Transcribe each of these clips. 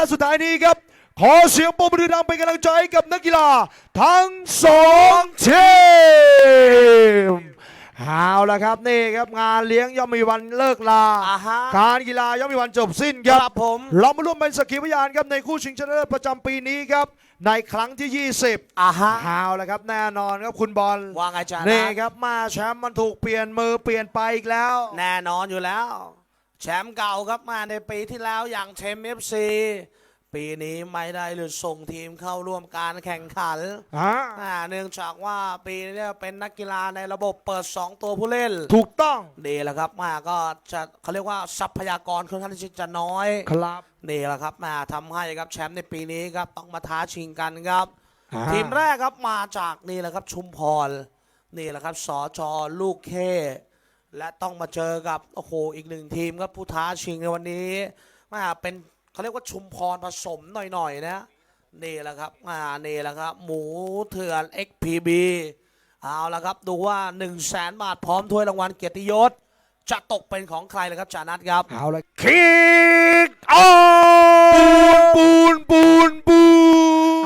และสุดท้ายนี้ครับ ขอเสียงปรบมือดังเป็นกำลังใจให้กับนักกีฬา ทั้งสองทีมเอาละครับนี่ครับงานเลี้ยงย่อมมีวันเลิกลาอ่าฮะ การกีฬาย่อมมีวันจบสิ้นคครัรับบผม เรามาร่วมเป็นสักขีพยานครับในคู่ชิงชนะเลิศประจำปีนี้ครับ ในครั้งที่ 20อ่าฮะ เอาละครับแน่นอนครับคุณบอลว่าไงจ๊ะนี่นะครับมาแชมป์มันถูกเปลี่ยนมือเปลี่ยนไปอีกแล้ว แน่นอนอยู่แล้ว แชมป์เก่าครับมาในปีที่แล้วอย่างเทมเอฟซีปีนี้ไม่ได้หรือส่งทีมเข้าร่วมการแข่งขันอ่าอ่าเนื่องจากว่าปีนี้เนี่ยเป็นนักกีฬาในระบบเปิด 2 ตัวผู้เล่น ถูกต้องนี่แหละครับมาก็จะเขาเรียกว่าทรัพยากรค่อนข้างที่จะน้อยครับนี่แหละครับมาทำให้ครับแชมป์ในปีนี้ครับต้องมาท้าชิงกันครับอ่าทีมแรกครับมาจากนี่แหละครับชุมพรนี่แหละครับสอจอลูกเค และต้องมาเจอกับโอ้โหอีกหนึ่งทีมครับผู้ท้าชิงในวันนี้มาเป็นเขาเรียกว่าชุมพรผสมหน่อยๆนะนี่แหละครับมานี่แหละครับ หมูเถื่อน XPB เอาละครับดูว่า 1 0 0 0 0แสนบาทพร้อมถ้วยรางวัลเกียรติยศ จะตกเป็นของใครเลยครับจานัทครับ เอาละคิกออปูนปูนปูน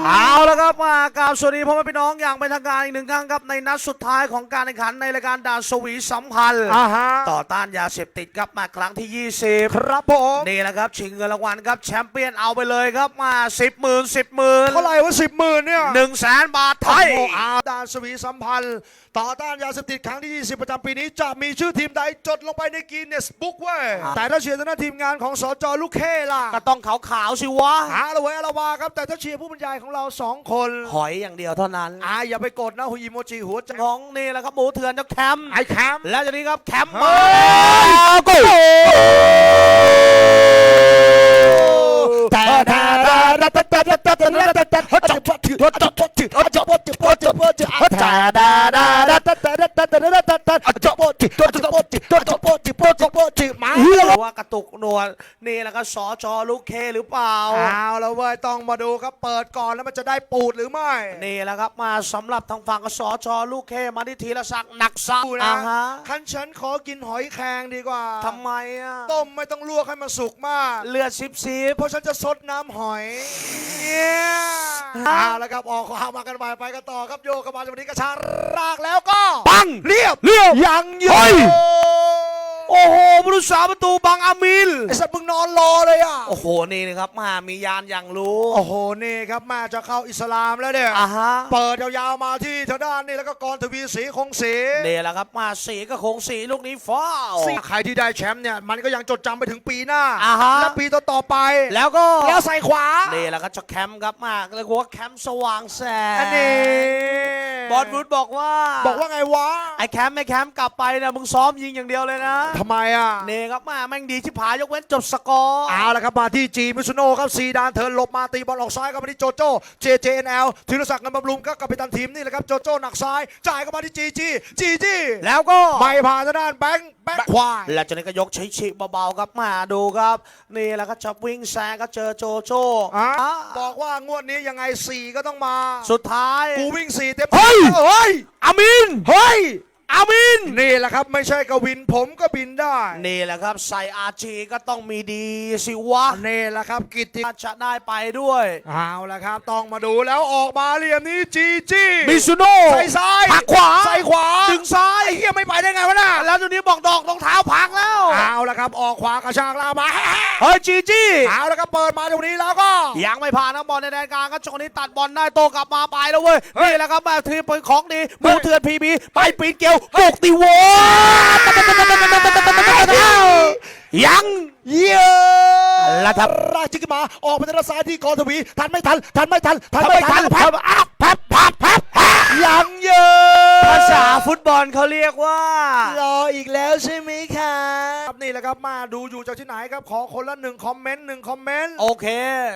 เอาละครับมากราบสวัสดีพ่อแม่พี่น้องอย่างเป็นทางการอีกหนึ่งครั้งครับในนัดสุดท้ายของการแข่งขันในรายการดานสวีสัมพันธ์อ่าฮะต่อต้านยาเสพติดครับมาครั้งที่ 20 ครับผมนี่แหละครับชิงเงินรางวัลครับแชมเปี้ยนเอาไปเลยครับมา 10หมื่น10หมื่นเท่าไหร่วะสิบหมื่นเนี่ยหนึ่งแสนบาทไทยโอ้โหอาดานสวีสัมพันธ์ ต่อต้านยาเสพติดครั้งที่ 20 ประจำปีนี้จะมีชื่อทีมใดจดลงไปในกีนเนสบุ๊กเว้ยครับแต่ถ้าเชียร์ทางด้านทีมงานของสจลูกเข้ล่ะก็ต้องขาวๆสิวะหาละเว้ยละวาครับแต่ถ้าเชียร์ผู้บรรยายของเราสองคนหอยอย่างเดียวเท่านั้นอาอย่าไปกดนะหุยอีโมจิหัวใจของนี่แหละครับหมูเถื่อนเจ้าแคมป์ไอแคมป์และจากนี้ครับแคมป์เฮ้มายกูแต่แต่แต่แต่แต่แต่แต่แต่แต่แต่ฮัจพัดถือฮัจพัดถือฮัจพัดถือฮัจพัดถือฮัจแต่แต่แต่แต่แต่แต่แต่แต่แต่แต่ฮัจพัดถือฮัจพัด รือว่ากระตุกหนวดนี่แหละครับสอจอลูกเคหรือเปล่า เอาแล้วเว้ยต้องมาดูครับเปิดก่อนแล้วมันจะได้ปูดหรือไม่ นี่แหละครับมาสำหรับทางฝั่งกสจลูกเคมาที่ธีรศักดิ์หนักซักดูอ่านะฮะคันฉันขอกินหอยแครงดีกว่า ทำไมอะต้มไม่ต้องลวกให้มันสุกมาก เลือดซิบซิบ เพราะฉันจะซดน้ำหอยเนี่ยเอาแล้วครับออกขวามากันไปไปกันต่อครับโยกกันมาจากวันนี้กระชากรากแล้วก็ ปังเรียบเรียบยังโยเฮ้ย โอ้โหผู้รักษาประตูบังอามิลไอ้สัตว์มึงนอนรอเลยอะ โอ้โหนี่นะครับมามียานอย่างรู้โอ้โห นี่ครับแม่จะเข้าอิสลามแล้วเนี่ย อ่าฮะเปิดยาวๆมาที่ทางด้านนี่แล้วก็กรทวีศรีคงศรีนี่แหละครับมาสีก็คงสีลูกนี้ฟ้าว ใครที่ได้แชมป์เนี่ยมันก็ยังจดจำไปถึงปีหน้า อ่าฮะ และปีต่อๆไป แล้วก็แล้วใส่ขวานี่แหละครับจะแคมป์ครับมาเรียกว่าแคมป์สว่างแสงอันนี้บอลวูดบอกว่าบอกว่าไงวะ ไอ้แคมป์ไม่แคมป์กลับไปนะมึงซ้อมยิงอย่างเดียวเลยนะทำไมอะนี่ครับมาแม่งดีชิบหายยกเว้นจบสกอร์เอาละครับมาที่จีมิซุโน่ครับซีดานเทิร์นหลบมาตีบอลออกซ้ายเข้ามาที่โจโจ้เจเจเอ็นแอลธีรศักดิ์เงินบำรุงก็กัปตันทีมนี่แหละครับโจโจ้หนักซ้าย จ่ายเข้ามาที่จีจีจีจีแล้วก็ไม่ผ่านทางด้านแบงค์แบงค์ควายแล้วจากนี้ก็ยกชิชิเบาๆครับมาดูครับ นี่แหละก็จะวิ่งแซงก็เจอโจโจ้อะอะบอกว่างวดนี้ยังไงสี่ก็ต้องมา สุดท้ายกูวิ่งสี่เต็มเฮ้ยเฮ้ยอามินเฮ้ย อามิน นี่แหละครับ ไม่ใช่กวินผมก็บินได้นี่แหละครับ ใส่อาจีก็ต้องมีดีสิวะนี่แหละครับ กิตติจะได้ไปด้วย เอาละครับ ต้องมาดูแล้วออกมาเหลี่ยมนี้จีจีมิซุโน่ใส่ซ้ายหักขวา ใส่ขวาดึงซ้ายไอ้เหี้ยไม่ไปได้ไงวะน่ะแล้วตัวนี้บอกดอกรองเท้าพังแล้ว เอาละครับออกขวากระชากลากมาเฮ้ยจีจี้เอาละครับเปิดมาตรงนี้แล้วก็ยังไม่ผ่านนะบอลในแดนกลางก็จงนี้ตัดบอลได้โตกลับมาไปแล้วเว้ยนี่แหละครับมาทีมเป็นของดีหมูเถื่อนพีบีไปปีนเกลียวบุกตีโวยังเยี่ยแล้วครับราชิกมาออกไปทางด้านซ้ายที่กรทวีทันไม่ทันทันไม่ทันทันทำไม่ไม่ทัทันนพับอัพพับพับพับยังเยอะ ภาษาฟุตบอลเขาเรียกว่า รออีกแล้วใช่ไหมคะ รับนี่แหละครับมาดูอยู่จากที่ไหนครับขอคนละหนึ่งคอมเมนต์หนึ่งคอมเมนต์โอเค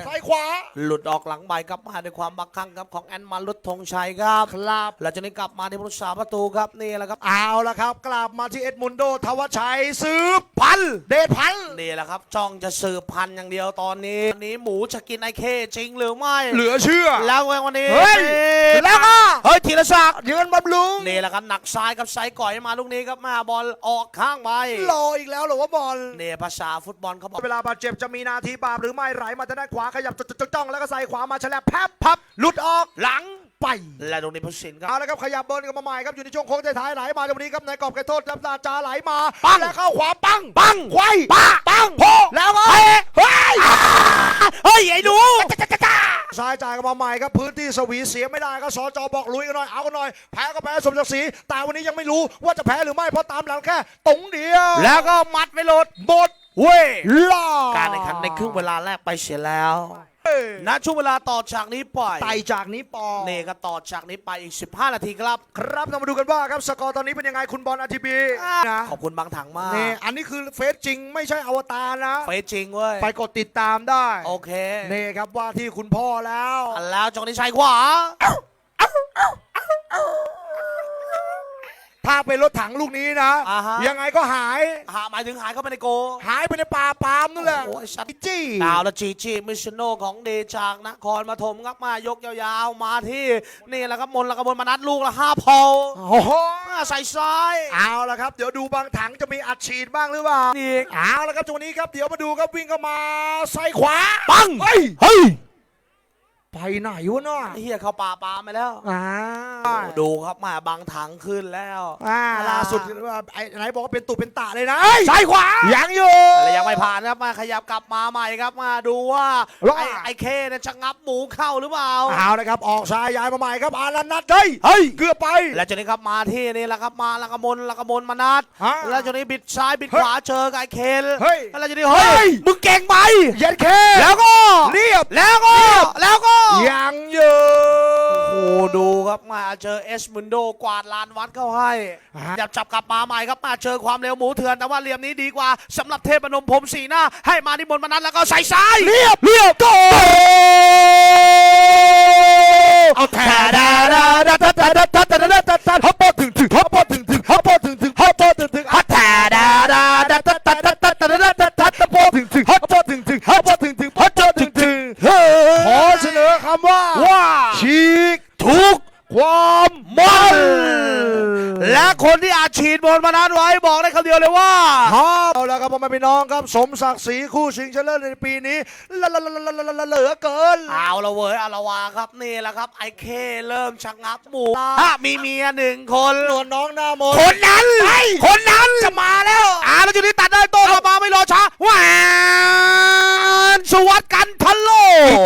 ซ้ายขวา หลุดออกหลังใบครับมาด้วยความบักคังครับของแอนมารุตธงชัยครับครับหลังจากนี้กลับมาที่ผู้รักษาประตูครับนี่แหละครับเอาละครับ กลับมาที่เอ็ดมุนโดทวชัยสืบพันเดชพันธ์นี่แหละครับจ้องจะสืบพันธุ์อย่างเดียวตอนนี้วันนี้หมูจะกินไอ้เคจริงหรือไม่เหลือเชื่อ แล้ววันนี้เฮ้ยแล้วก็ เฮ้ยธีรศักดิ์ยืนบำรุงนี่แหละครับหนักซ้ายกับไซก่อยมาลูกนี้ครับมาบอลออกข้างไป รออีกแล้วหรือว่าบอลเนี่ยภาษาฟุตบอลเขาบอกเวลาบาดเจ็บจะมีนาทีบาปหรือไม่ไหลมาทางด้านขวาขยับจดจ้องแล้วก็ใส่ขวามาแฉลบแพบพับหลุดออกหลังไปและตรงนี้ผู้สินครับเอาละครับขยับเบิร์นกันมาใหม่ครับอยู่ในช่วงโค้งท้ายๆไหลมาตรงนี้ครับในกรอบไก่โทษลำตาจาไหลมาปังแล้วเข้าขวาปังปังไขว้ป้าปังโพแล้วก็เฮ้ยเฮ้ยเฮ้ยไอ้หนู ซ้ายจ่ายกันมาใหม่ครับพื้นที่สวีเสียไม่ได้ครับสจบอกลุยกันหน่อยเอากันหน่อยแพ้ก็แพ้สมศักดิ์ศรีแต่วันนี้ยังไม่รู้ว่าจะแพ้หรือไม่เพราะตามหลังแค่ตรงเดียว แล้วก็มัดไปโหลดหมดเว้ยล่าการแข่งขันในครึ่งเวลาแรกไปเสียแล้วเอ้ย ณช่วงเวลาต่อจากนี้ไปไต่จากนี้ปอเนก็ต่อจากนี้ไปอีก 15 นาทีครับ ครับเรามาดูกันว่าครับสกอร์ตอนนี้เป็นยังไงคุณบอลอาทีบีนะขอบคุณบางถังมากนี่อันนี้คือเฟซจริงไม่ใช่อวตารนะเฟซจริงเว้ยไปกดติดตามได้ โอเคนี่ครับว่าที่คุณพ่อแล้วอันแล้วจงนี้ชัยขวา ถ้าเป็นรถถังลูกนี้นะ อ่าฮะ ยังไงก็หาย หาหมายถึงหายเข้าไปในโก หายไปในป่าปาล์มนั่นแหละโอ้ยสัตว์ จี้ ดาวและจีจีมิชโนของเดจากนครปฐมครับมายกยาวๆ มาที่ นี่แหละครับมนต์ละกมลมานัดลูกละห้าพอลโอ้โหมาใส่ซ้ายเอาละครับ เดี๋ยวดูบางถังจะมีอัดฉีดบ้างหรือเปล่า อีก เอาละครับจังหวะนี้ครับ เดี๋ยวมาดูครับวิ่งเข้ามาใส่ขวาปัง เฮ้ย เฮ้ย ไปไหนวะเนาะไอ้เฮียเข้าป่าปลาไปแล้วอ่าดูครับมาบางถังขึ้นแล้วอ่าล่าสุดว่าไอ้ไหนบอกว่าเป็นตุเป็นตะเลยนะซ้ายขวายังอยู่อะไรยังไม่ผ่านครับมาขยับกลับมาใหม่ครับมาดูว่าว่าไอ้ไอ้เคเนี่ยจะงับหมูเข้าหรือเปล่าเอาละครับออกซ้ายย้ายมาใหม่ครับอารันนัดเฮ้ยเฮ้ยเกือบไป แล้วจากนี้ครับมาที่นี่แหละครับมาละกมลละกมลมานัดฮะแล้วจากนี้บิดซ้ายบิดเฮ้ยขวาเจอกับไอ้เคนเฮ้ยแล้วจากนี้เฮ้เฮ้ยยมึงเก่งไหมเย็นเคแล้วก็เรียบแล้วก็แล้วก็ยังอยู่โอ้โหดูครับมาเจอเอสมุนโดกวาดลานวัดเข้าให้ฮะจับจับกลับมาใหม่ครับมาเจอความเร็วหมูเถื่อนแต่ว่าเหลี่ยมนี้ดีกว่าสำหรับเทพนมผมสีหน้า ให้มาที่บนมานั้นแล้วก็ใส่ซ้ายเรียบเรียบโกเอาแทดาดาดาดาดาดาดาดาดาดาดาฮับปอถึงถึงฮับปอถึงถึงฮับปอถึงถึงฮับปอถึงถึงฮับแทดาดาดาดาดาดา คนที่อาจฉีดบนมานั้นไว้บอกได้คำเดียวเลยว่าครับเอาละครับพ่อแม่พี่น้องครับสมศักดิ์ศรีคู่ชิงชนะเลิศในปีนี้ละละละละละละเหลือเกินเอาละเว้ยอาละวาครับนี่แหละครับไอ้เคเริ่มชักงับหมูถ้ามีเมียหนึ่งคนหนวลน้องหน้ามนคนนั้นคนนั้นจะมาแล้วอ่าแล้วจุดนี้ตัดได้โต้กลับมาไม่รอช้าแหวนสวัสดกันทะโล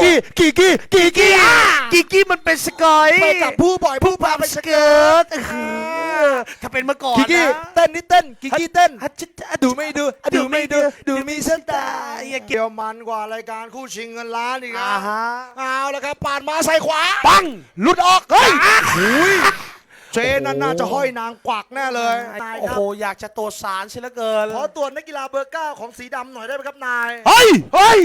กี่กี่กี่กี่กี่กี้อะ กิกกี้มันเป็นสกอยไปกับผู้บ่อยผู้พาไปสสเกิเกิร์ร์ตตเออถ้าเป็นเมื่อก่อนกี่กี่นะเต้นนี่เต้นกี่กี่เต้นฮัจจะดูไม่ดูดูไม่ดูดูมีเส้นตาไอ้เกี่เกี่ยวยวมันกว่ารายการคู่ชิงเงินล้านอีกอ่านะฮะเอาละครับปาดมาใส่ขวาปังหลุดออกเฮ้ยหุย เจนั่นน่าจะห้อยนางกวักแน่เลยนายโอ้ครัโหบอยากจะตัวสารใช่เหลือเกินขอตรวจนักกีฬาเบอร์เก้าของสีดำหน่อยได้ไหมครับนาย เฮ้ยเฮ้ย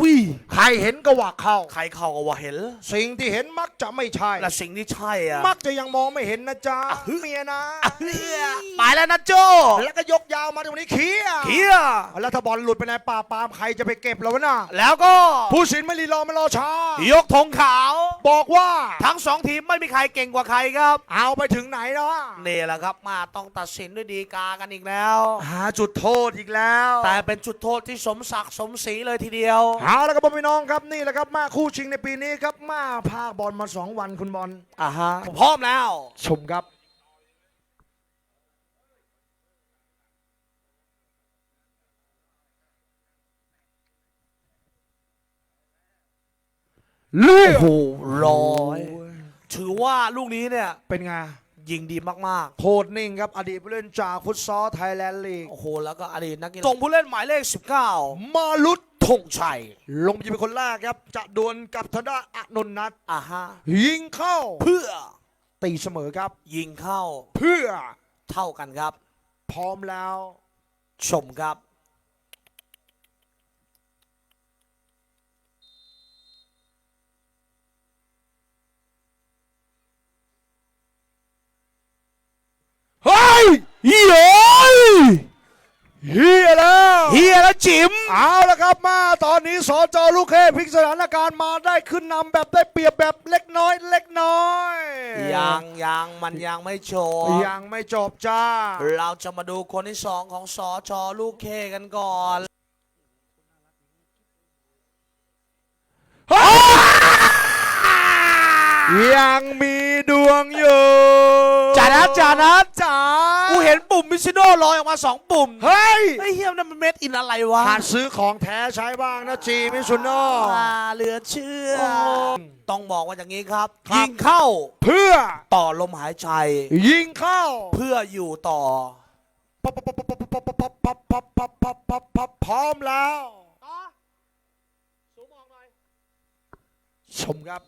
วิใครเห็นก็ว่าเข้า ใครเข้าก็ว่าเห็นสิ่งที่เห็นมักจะไม่ใช่ และสิ่งที่ใช่อะมักจะยังมองไม่เห็นนะจ๊ะเมียนะเฮียไปแล้วนะโจแล้วก็ยกยาวมาตรงนี้เคียเฮียแล้วถ้าบอลหลุดไปในป่าปามใครจะไปเก็บแล้ววะน่ะแล้วก็ ผู้สินไม่รีรอไม่รอช้ายกธงขาว บอกว่าทั้งสองทีมไม่มีใครเก่งกว่าใครครับ เอาไปถึงไหนแล้วอะนี่แหละครับมาต้องตัดสินด้วยดีกากันอีกแล้ว หาจุดโทษอีกแล้ว แต่เป็นจุดโทษที่สมศักดิ์สมศรีเลยทีเดียวเอาแล้วครับพ่อพี่น้องครับนี่แหละครับมาคู่ชิงในปีนี้ครับมาพากบอลมาสองวันคุณบอลอ่าฮะพร้อมแล้ว ชมครับ เลือกร้อยถือว่าลูกนี้เนี่ยเป็นไงยิงดีมากโคตรนิ่งครับอดีตผู้เล่นจากฟุตซอลไทยแลนด์ลีกๆ โอ้โห แล้วก็อดีตนักกีฬาส่งผู้เล่นหมายเลข 19มาลุดธงชัยลงยิงเป็นคนแรกครับ จะดวลกับธนาอานนท์นัทอ่าฮะยิงเข้าเพื่อตีเสมอครับ ยิงเข้าเพื่อเท่ากันครับ พร้อมแล้ว ชมครับ เฮ้ยเฮียเฮียแล้วเฮียแล้วจิ๋มเอาละครับมาต่ออนนี้สจลูกเขพลิกสถานการณ์มาได้ขึ้นนำแบบได้เปรียบแบบเล็กน้อย เล็กน้อยยังยังมันยังไม่โชว์ยังไม่จบจ้า เราจะมาดูคนที่สองของสอจอลูกเคกันก่อนยังมีดวงอยู่ จานัทจ๋ากูเห็นปุ่มมิชิโน่ลอยออกมาสองปุ่มเฮ้ยไอ้เฮียนั่นมันเม็ดอินอะไรวะหาซื้อของแท้ใช้บ้างนะจีมิชิโน่อ่าเหลือเชื่อ ต้องบอกว่าอย่างนี้ครับ ยิงเข้าเพื่อต่อลมหายใจ ยิงเข้าเพื่ออยู่ต่อพร้อมแล้วชมครับ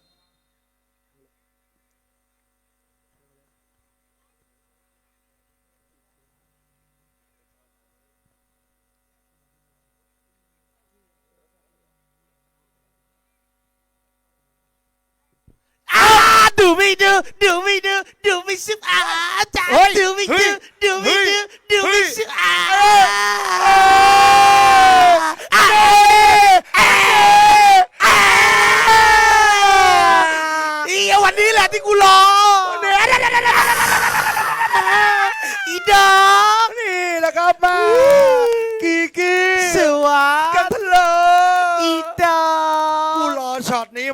me do, do me do, do me soup. Ah, time Oi.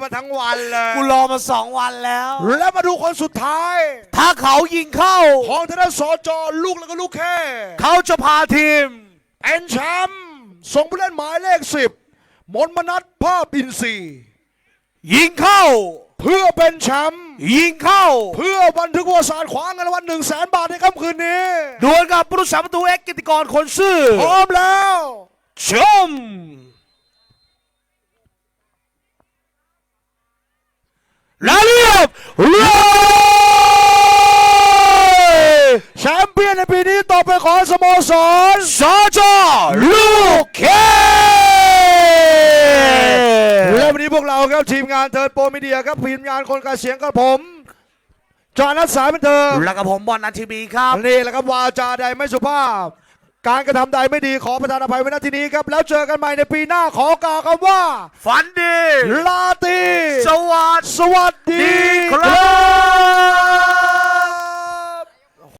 มาทั้งวันเลยกูรอมาสองวันแล้ว แล้วมาดูคนสุดท้าย ถ้าเขายิงเข้า ของทางด้านสจลูกแล้วก็ลูกแค่เขาจะพาทีมเป็นแชมป์ส่งผู้เล่นหมายเลขสิบมนมนัทภาพอินทรีย์ยิงเข้า เพื่อเป็นแชมป์ยิงเข้า เพื่อบันทึกประวัติศาสตร์ขวางเงินรางวัลหนึ่งแสนบาทในค่ำคืนนี้ ดวลกับผู้รักษาประตูเอ็กซ์กิติกรคนซื่อพร้อมแล้ว ชม และเรียบร้อยแชมเปี้ยนในปีนี้ต่อไปขอสโมสรสจลูกเคและวันนี้พวกเราครับทีมงานเทิร์นโปรมีเดียครับทีมงานคนกระเสียงกับผมจอนัทสายบันเทิงแล้วกับผมบอลนันทีบีครับ นี่แหละครับวาจาใดไม่สุภาพ การกระทำใดไม่ดีขอประทานอภัยไว้ณที่นี้ครับ แล้วเจอกันใหม่ในปีหน้าขอกล่าวคำว่า ฝันดี ลาตีสวัสสวัสดีครับ